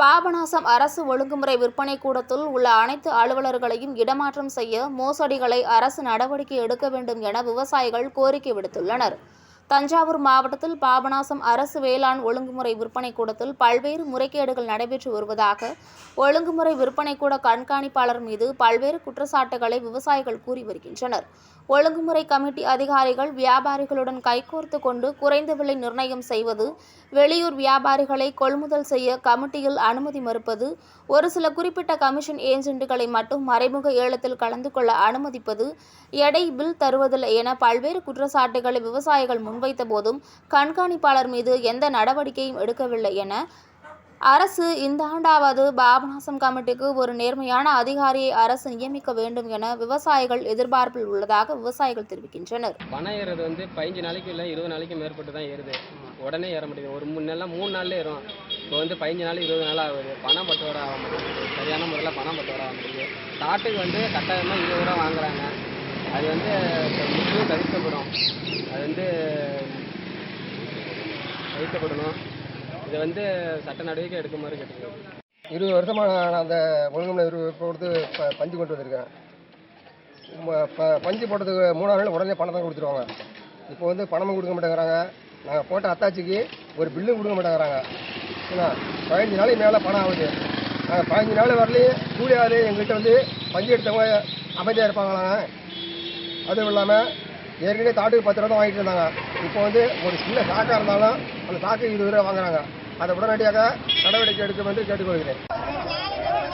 பாபநாசம் அரசு ஒழுங்குமுறை விற்பனை கூடத்தில் உள்ள அனைத்து அலுவலர்களையும் இடமாற்றம் செய்ய மோசடிகளை அரசு நடவடிக்கை எடுக்க வேண்டும் என விவசாயிகள் கோரிக்கை விடுத்துள்ளனர். தஞ்சாவூர் மாவட்டத்தில் பாபநாசம் அரசு வேளாண் ஒழுங்குமுறை விற்பனை கூடத்தில் பல்வேறு முறைகேடுகள் நடைபெற்று வருவதாக ஒழுங்குமுறை விற்பனை கூட கண்காணிப்பாளர் மீது பல்வேறு குற்றச்சாட்டுகளை விவசாயிகள் கூறி வருகின்றனர். ஒழுங்குமுறை கமிட்டி அதிகாரிகள் வியாபாரிகளுடன் கைகோர்த்து கொண்டு குறைந்த விலை நிர்ணயம் செய்வது வெளியூர் வியாபாரிகளை கொள்முதல் செய்ய கமிட்டியில் அனுமதி மறுப்பது ஒரு சில குறிப்பிட்ட கமிஷன் ஏஜென்ட்டுகளை மட்டும் மறைமுக ஏலத்தில் கலந்து கொள்ள அனுமதிப்பது எடை பில் தருவதில்லை என பல்வேறு குற்றச்சாட்டுகளை விவசாயிகள் முன் முன்வைத்த போதும் கண்காணிப்பாளர் மீது எந்த நடவடிக்கையும் எடுக்கவில்லை என அரசு இந்த ஆண்டாவது பாபநாசம் கமிட்டிக்கு ஒரு நேர்மையான அதிகாரியை அரசு நியமிக்க வேண்டும் என விவசாயிகள் எதிர்பார்ப்பில் உள்ளதாக விவசாயிகள் தெரிவிக்கின்றனர். பணம் ஏறுறது வந்து பதினஞ்சு நாளைக்கு இல்லை இருபது நாளைக்கு மேற்பட்டு தான் ஏறுது. உடனே ஏற முடியுது ஒரு மூணு நாள்லாம் மூணு நாள்ல ஏறும். இப்போ வந்து பதினஞ்சு நாள் இருபது நாள் ஆகுது. பணம் பட்டுவாட ஆக மாட்டேங்குது. சரியான முறையில் பணம் பட்டுவாட ஆக மாட்டேங்குது. ஸ்டார்ட்டுக்கு வந்து கட்டாயமாக இருபது ரூபா வாங்குறாங்க. அது வந்து முற்றிலும் தவிர்க்கப்படும். அது வந்து தவிர்க்கப்படணும் இதை வந்து சட்ட நடவடிக்கை எடுக்குமாறு கேட்டுக்கிறோம் இருபது வருஷமாக நான் அந்த ஒழுங்குமுறை இருபது கொடுத்து ப பஞ்சு கொண்டு வந்திருக்கேன். ப- பஞ்சு போட்டதுக்கு மூணாவது நாள் உடனே பணம் தான் கொடுத்துருவாங்க. இப்போ வந்து பணமும் கொடுக்க மாட்டேங்கிறாங்க. நாங்கள் போட்ட அத்தாச்சிக்கு ஒரு பில்லும் கொடுக்க மாட்டேங்கிறாங்க. ஏன்னா பதினஞ்சு நாளைக்கு மேலே பணம் ஆகுது. நாங்கள் பதினஞ்சு நாள் வரலையும் கூலி ஆள் எங்கள்கிட்ட வந்து பஞ்சு எடுத்தவங்க அமைதியாக இருப்பாங்களாங்க. அதுவும் இல்லாமல் ஏற்கனவே தாட்டுக்கு பத்து ரூபா தான் வாங்கிட்டு இருந்தாங்க. இப்போ வந்து ஒரு சின்ன சாக்காக இருந்தாலும் அந்த சாக்கு இருபது ரூபா வாங்குறாங்க. அதை உடனடியாக நடவடிக்கை எடுக்க வந்து கேட்டுக்கொள்கிறேன்.